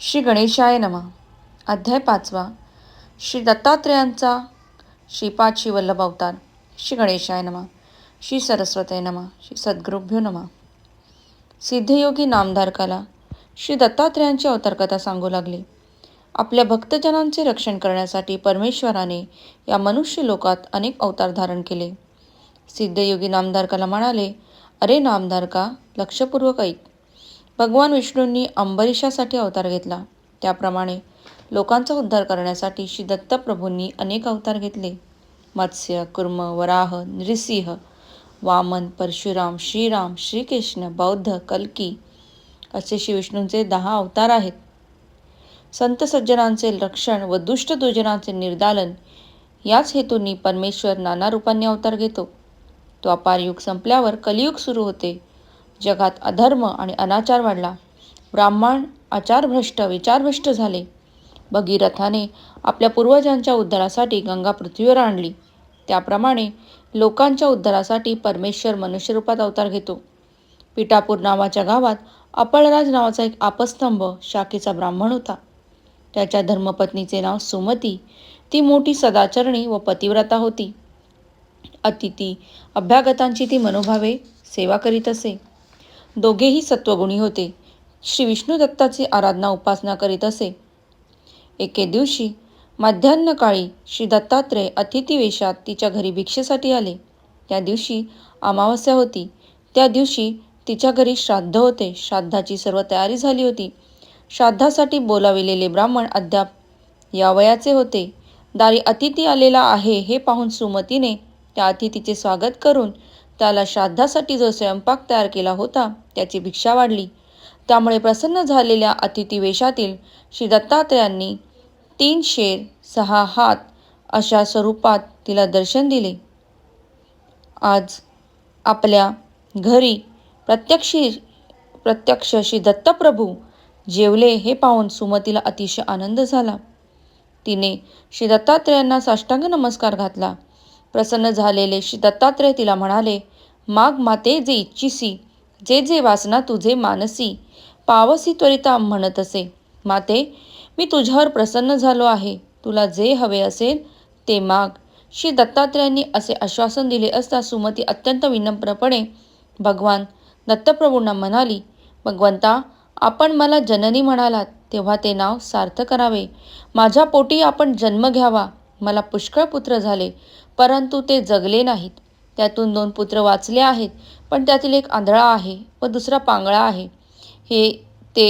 श्री गणेशाय नमा. अध्याय पाचवा. श्री दत्तात्रेयांचा श्रीपाद श्रीवल्लभ अवतार. श्री गणेशाय नमा. श्री सरस्वती नमा. श्री सद्गुरुभ्यो नमा. सिद्धयोगी नामधारकाला श्री दत्तात्रेयांची अवतारकथा सांगू लागली. आपल्या भक्तजनांचे रक्षण करण्यासाठी परमेश्वराने या मनुष्य लोकात अनेक अवतार धारण केले. सिद्धयोगी नामधारकाला म्हणाले अरे नामधारका लक्षपूर्वक ऐक. भगवान विष्णूंनी अंबरीशासाठी अवतार घेतला. त्याप्रमाणे लोकांचा उद्धार करण्यासाठी श्री दत्तप्रभूंनी अनेक अवतार घेतले. मत्स्य कुर्म वराह नृसिंह वामन परशुराम श्रीराम श्रीकृष्ण बौद्ध कल्की असे श्री विष्णूंचे दहा अवतार आहेत. संत सज्जनांचे रक्षण व दुष्ट दुर्जनांचे निर्दालन याच हेतूंनी परमेश्वर नाना रूपांनी अवतार घेतो. तो संपल्यावर कलियुग सुरू होते. जगात अधर्म आणि अनाचार वाढला. ब्राह्मण आचारभ्रष्ट विचारभ्रष्ट झाले. भगीरथाने आपल्या पूर्वजांच्या उद्धारासाठी गंगा पृथ्वीवर आणली. त्याप्रमाणे लोकांच्या उद्धारासाठी परमेश्वर मनुष्यरूपात अवतार घेतो. पिठापूर नावाच्या गावात अपळराज नावाचा एक आपस्तंभ शाखेचा ब्राह्मण होता. त्याच्या धर्मपत्नीचे नाव सुमती. ती मोठी सदाचरणी व पतिव्रता होती. अतिथी अभ्यागतांची ती मनोभावे सेवा करीत असे. दोघेही सत्वगुणी होते. श्री विष्णू दत्ताची आराधना उपासना करीत असे. एके दिवशी मध्यान्हकाळी श्री दत्तात्रय अतिथी वेशात तिच्या घरी भिक्षेसाठी आले. त्या दिवशी अमावस्या होती. त्या दिवशी तिच्या घरी श्राद्ध होते. श्राद्धाची सर्व तयारी झाली होती. श्राद्धासाठी बोलाविलेले ब्राह्मण अद्याप यावयाचे होते. दारी अतिथी आलेला आहे हे पाहून सुमतीने त्या अतिथीचे स्वागत करून त्याला श्राद्धासाठी जो स्वयंपाक तयार केला होता त्याची भिक्षा वाढली. त्यामुळे प्रसन्न झालेल्या अतिथिवेशातील श्री दत्तात्रयांनी तीन शेर सहा हात अशा स्वरूपात तिला दर्शन दिले. आज आपल्या घरी प्रत्यक्ष प्रत्यक्ष श्री दत्तप्रभू जेवले हे पाहून सुमतीला अतिशय आनंद झाला. तिने श्री दत्तात्रेयांना साष्टांग नमस्कार घातला. प्रसन्न झालेले श्री दत्तात्रय तिला म्हणाले माग माते जे इच्छिसी जे जे वासना तुझे मानसी पावसी त्वरिता म्हणत असे. माते मी तुझ्यावर प्रसन्न झालो आहे. तुला जे हवे असेल ते माग. श्री दत्तात्रेयांनी असे आश्वासन दिले असता सुमती अत्यंत विनम्रपणे भगवान दत्तप्रभूंना म्हणाली भगवंता आपण मला जननी म्हणालात तेव्हा ते नाव सार्थ करावे. माझ्या पोटी आपण जन्म घ्यावा. मला पुष्कळ पुत्र झाले परंतु ते जगले नाहीत. त्यातून दोन पुत्र वाचले आहेत पण त्यातील एक आंधळा आहे व दुसरा पांगळा आहे. हे ते